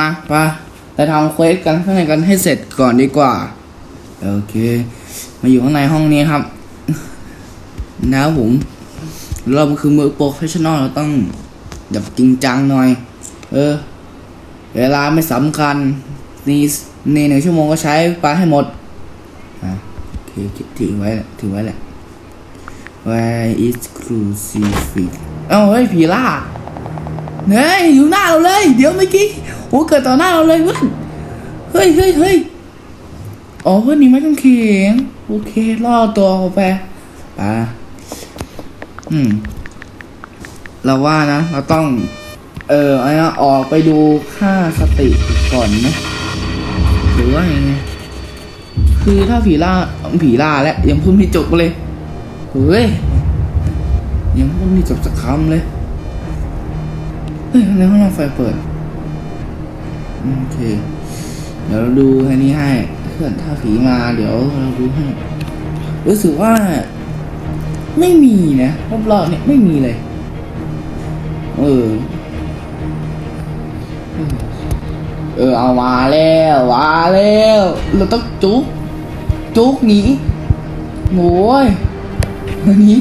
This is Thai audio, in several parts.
นะไปไปทำเควสกันข้างในกันให้เสร็จก่อนดีกว่า โอเค มาอยู่ข้างในห้องนี้ครับ นะผมเราคือมือโปรเฟชชั่นอลเราต้องแบบจริงจังหน่อย เออ เวลาไม่สำคัญนี่ในหนึ่งชั่วโมงก็ใช้ไปให้หมดอะโอเคถือไว้แหละถือไว้แหละ Where is crucifix เอ้าเฮ้ยผีล่าเฮ้ยอยู่หน้าเราเลย เดี๋ยวเมื่อกี้ อ้เกิดต่อหน้าเราเลยเพื่อนเฮ้ยเฮ้ยเฮ้ยอ๋อเพื่อนนี่ไม่ต้องเขียงโอเคล่อตัวเขาไปไปอืม เราว่านะ เราต้อง เออไอ้นะออกไปดูค่าสติก่อนไหมหรือว่ายังไงคือถ้าผีล่าผีล่าแล้วยังพูดไม่จบเลยเฮ้ยยังพูดไม่จบสักคำเลยเฮ้ยทำไมห้องน้ำไฟเปิด โอเค เดี๋ยวเราดูอันนี้ให้เพื่อนถ้าผีมาเดี๋ยวเราดูให้รู้สึกว่า ไม่มีนะรอบๆเนี่ยไม่มีเลย เออ เออเอามาแล้วมาแล้วเราต้องจุกจุกหนีโอ้ยหนี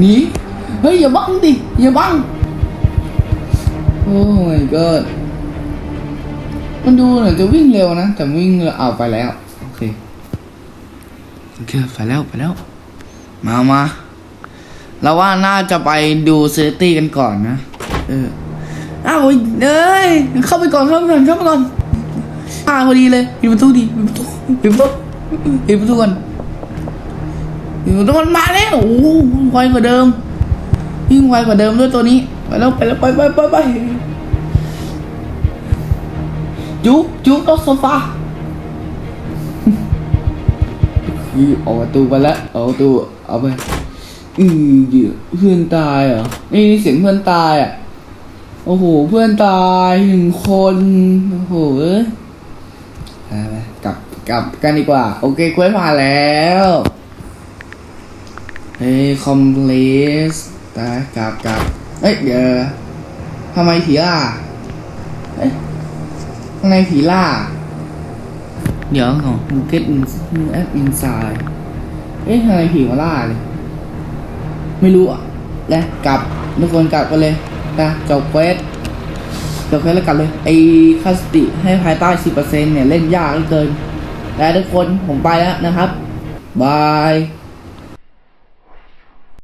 หนีเฮ้ยอย่าบังดิอย่าบังโอ้ยก็ มันดูเหมือนจะวิ่งเร็วนะ แต่วิ่งเอาไปแล้ว โอเค โอเค ไปแล้วไปแล้ว มามาเราว่าน่าจะไปดูเซตตี้กันก่อนนะ เออ อ้าวเอ้ย เข้าไปก่อนเข้าไปก่อนเข้าไปก่อนอ่าพอดีเลยปิดประตูดิปิดประตูปิดประตูปิดประตูก่อนปิดประตูมันมาแล้ว โอ้ไวกว่าเดิม ยิ่งไวกว่าเดิมด้วยตัวนี้ ไปแล้วไปแล้วไปไปไปไป จุ๊จุ๊บโต๊ะโซฟาคือออกประตูไปแล้วออกประตูเอาไปอือเดี๋ยวเพื่อนตายเหรอนี่เสียงเพื่อนตายอะโอ้โหเพื่อนตายหนึ่งคนโอ้โหเอ้ยกลับกลับกันดีกว่า โอเคคุยผ่าแล้วเฮ้ยคอมเพลสตากลับกลับเอ้ยเดี๋ยวทำไมผีล่าเอ้ย ในผีล่า เดี๋ยวก่อน get in at inside เอ๊ะทำไมผีมาล่าเลย ไม่รู้อะแล้วกลับทุกคนกลับกันเลยนะจบเควสจบเควสแล้วกลับเลย ไอ้คาสติให้ภายใต้ 10%เนี่ย เล่นยากเหลือเกินแล้วทุกคนผมไปแล้วนะครับบาย